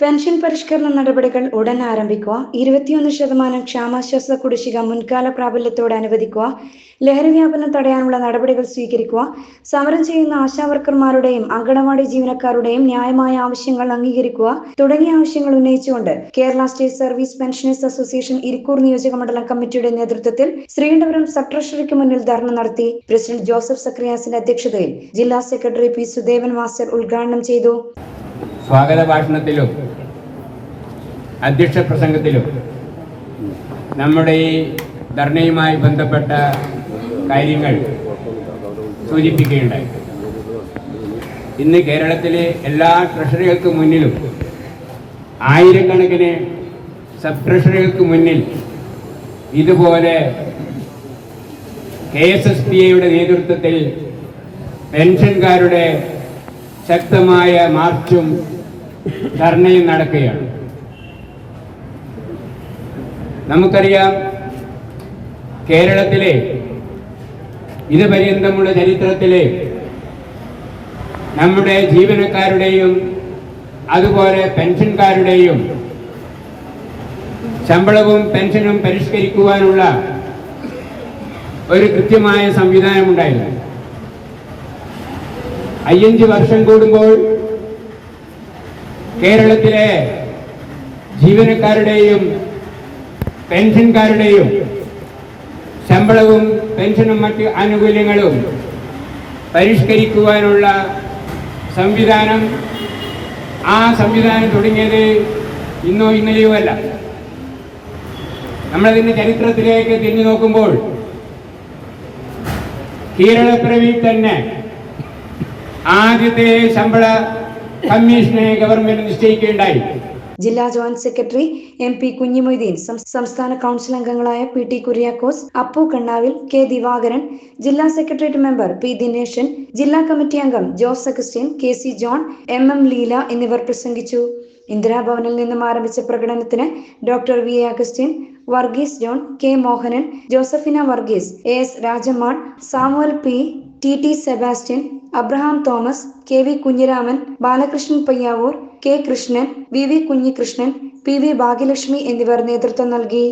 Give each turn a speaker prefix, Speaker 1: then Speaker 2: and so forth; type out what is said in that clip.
Speaker 1: Pension പരിഷ്കരണ നടപടികൾ ഉടൻ ആരംഭിക്കുക ഇരുപത്തിയൊന്ന് ശതമാനം ക്ഷാമാശ്വാസ കുടിശ്ശിക മുൻകാല പ്രാബല്യത്തോടെ അനുവദിക്കുക ലഹരി വ്യാപനം തടയാനുള്ള നടപടികൾ സ്വീകരിക്കുക സമരം ചെയ്യുന്ന ആശാവർക്കർമാരുടെയും അങ്കണവാടി ജീവനക്കാരുടെയും ന്യായമായ ആവശ്യങ്ങൾ അംഗീകരിക്കുക തുടങ്ങിയ ആവശ്യങ്ങൾ ഉന്നയിച്ചുകൊണ്ട് Kerala state service pensioners association Irikkur നിയോജക മണ്ഡലം കമ്മിറ്റിയുടെ നേതൃത്വത്തിൽ ശ്രീകണ്ഠപുരം സബ് ട്രഷറിക്ക് മുന്നിൽ ധർണ നടത്തി പ്രസിഡന്റ് ജോസഫ് സക്രിയാസിന്റെ അധ്യക്ഷതയിൽ ജില്ലാ സെക്രട്ടറി പി സുദേവൻ മാസ്റ്റർ ഉദ്ഘാടനം ചെയ്തു.
Speaker 2: സ്വാഗത ഭാഷണത്തിലും അധ്യക്ഷ പ്രസംഗത്തിലും നമ്മുടെ ഈ ധർണയുമായി ബന്ധപ്പെട്ട കാര്യങ്ങൾ സൂചിപ്പിക്കുകയുണ്ടായി. ഇന്ന് കേരളത്തിലെ എല്ലാ ട്രഷറികൾക്ക് മുന്നിലും ആയിരക്കണക്കിന് സബ് ട്രഷറികൾക്ക് മുന്നിൽ ഇതുപോലെ കെ എസ് എസ് പി എയുടെ നേതൃത്വത്തിൽ പെൻഷൻകാരുടെ ശക്തമായ മാർച്ചും ധർണയും നടക്കുകയാണ്. നമുക്കറിയാം കേരളത്തിലെ ഇത് പര്യന്തമുള്ള ചരിത്രത്തിലെ നമ്മുടെ ജീവനക്കാരുടെയും അതുപോലെ പെൻഷൻകാരുടെയും ശമ്പളവും പെൻഷനും പരിഷ്കരിക്കുവാനുള്ള ഒരു കൃത്യമായ സംവിധാനമുണ്ടായിരുന്നു. അയ്യഞ്ച് വർഷം കൂടുമ്പോൾ കേരളത്തിലെ ജീവനക്കാരുടെയും പെൻഷൻകാരുടെയും ശമ്പളവും പെൻഷനും മറ്റ് ആനുകൂല്യങ്ങളും പരിഷ്കരിക്കുവാനുള്ള സംവിധാനം ആ സംവിധാനം തുടങ്ങിയത് ഇന്നോ ഇന്നലെയോ അല്ല. നമ്മളതിന്റെ ചരിത്രത്തിലേക്ക് തിരിഞ്ഞു നോക്കുമ്പോൾ കേരളപ്പിറവിയിൽ തന്നെ ആദ്യത്തെ ശമ്പള കമ്മീഷനെ ഗവൺമെന്റ് നിശ്ചയിക്കുകയുണ്ടായി.
Speaker 1: ജില്ലാ joint secretary M P Kunhimoideen സംസ്ഥാന കൗൺസിൽ അംഗങ്ങളായ P T Kuriakose Appu Kannavil K Divakaran ജില്ലാ സെക്രട്ടേറിയറ്റ് മെമ്പർ പി ദിനേശൻ ജില്ലാ കമ്മിറ്റി അംഗം Jose Augustine K C John M M Leela എന്നിവർ പ്രസംഗിച്ചു. ഇന്ദിരാഭവനിൽ നിന്നും ആരംഭിച്ച പ്രകടനത്തിന് doctor V A Augustine Varghese John K Mohanan Josephina Varghese A S Rajammal Samuel P T T Sebastian Abraham Thomas K V Kunhiraman Balakrishnan Payyavoor K Krishnan V V Kunhikrishnan P V Bhagyalakshmi എന്നിവർ നേതൃത്വം നൽകി.